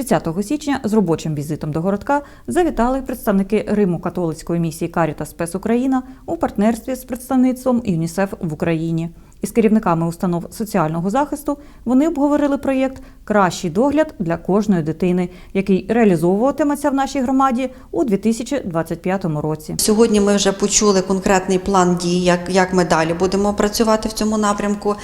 30 січня з робочим візитом до городка завітали представники Риму католицької місії Каріта Спес Україна у партнерстві з представництвом ЮНІСЕФ в Україні. Із керівниками установ соціального захисту вони обговорили проєкт Кращий догляд для кожної дитини, який реалізовуватиметься в нашій громаді у 2025 році. Сьогодні ми вже почули конкретний план дій, як, як ми далі будемо працювати в цьому напрямку.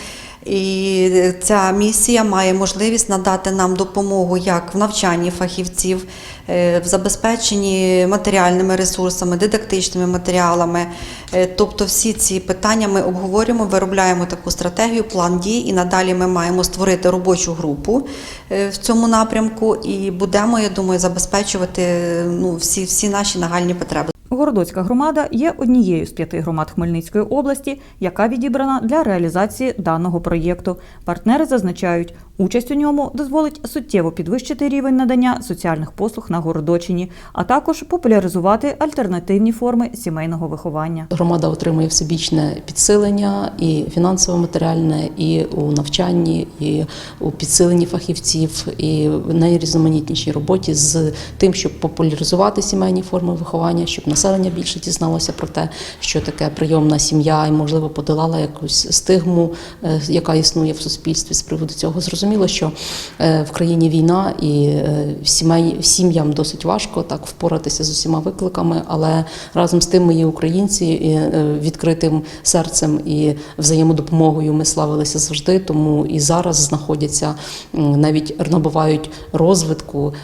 І ця місія має можливість надати нам допомогу як в навчанні фахівців, е, в забезпеченні матеріальними ресурсами, дидактичними матеріалами. Е, Тобто, всі ці питання ми обговорюємо, виробляємо таку стратегію, план дій, і надалі ми маємо створити робочу групу е, в цьому напрямку, і будемо, я думаю, забезпечувати ну, всі, всі наші нагальні потреби. Городоцька громада є однією з п'яти громад Хмельницької області, яка відібрана для реалізації даного проєкту. Партнери зазначають, участь у ньому дозволить суттєво підвищити рівень надання соціальних послуг на Городочині, а також популяризувати альтернативні форми сімейного виховання. Громада отримує всебічне підсилення і фінансово-матеріальне, і у навчанні, і у підсиленні фахівців, і в найрізноманітнішій роботі з тим, щоб популяризувати сімейні форми виховання, щоб населення більше дізналося про те, що таке прийомна сім'я, і можливо подолала якусь стигму, е, яка існує в суспільстві з приводу цього. Зрозуміло, що е, в країні війна і е, сімей сім'ям досить важко так впоратися з усіма викликами, але разом з тим ми є українці і відкритим серцем і взаємодопомогою ми славилися завжди. Тому і зараз знаходяться навіть набувають розвитку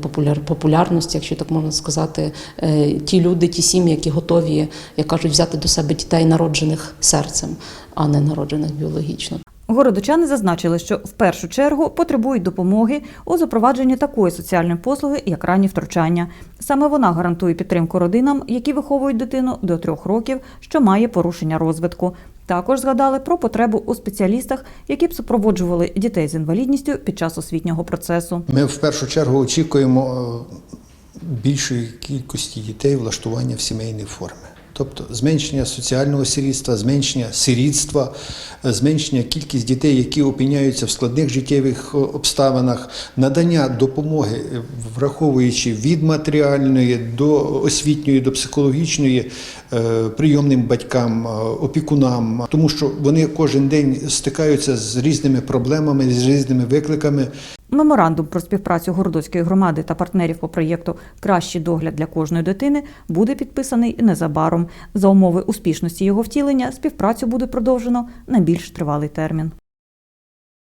популяр, популярності, якщо так можна сказати, ті люди, ті сім'ї, які готові, як кажуть, взяти до себе дітей, народжених серцем, а не народжених біологічно. Городочани зазначили, що в першу чергу потребують допомоги у запровадженні такої соціальної послуги, як ранні втручання. Саме вона гарантує підтримку родинам, які виховують дитину до трьох років, що має порушення розвитку. Також згадали про потребу у спеціалістах, які б супроводжували дітей з інвалідністю під час освітнього процесу. Ми в першу чергу очікуємо е, більшої кількості дітей влаштування в сімейній формі. Тобто зменшення соціального сирітства, зменшення сирітства, е, зменшення кількість дітей, які опиняються в складних життєвих е, обставинах, надання допомоги, е, враховуючи від матеріальної до освітньої, до психологічної прийомним батькам, опікунам, тому що вони кожен день стикаються з різними проблемами, з різними викликами. Меморандум про співпрацю Городоцької громади та партнерів по проєкту Кращий догляд для кожної дитини буде підписаний незабаром. За умови успішності його втілення співпрацю буде продовжено на більш тривалий термін.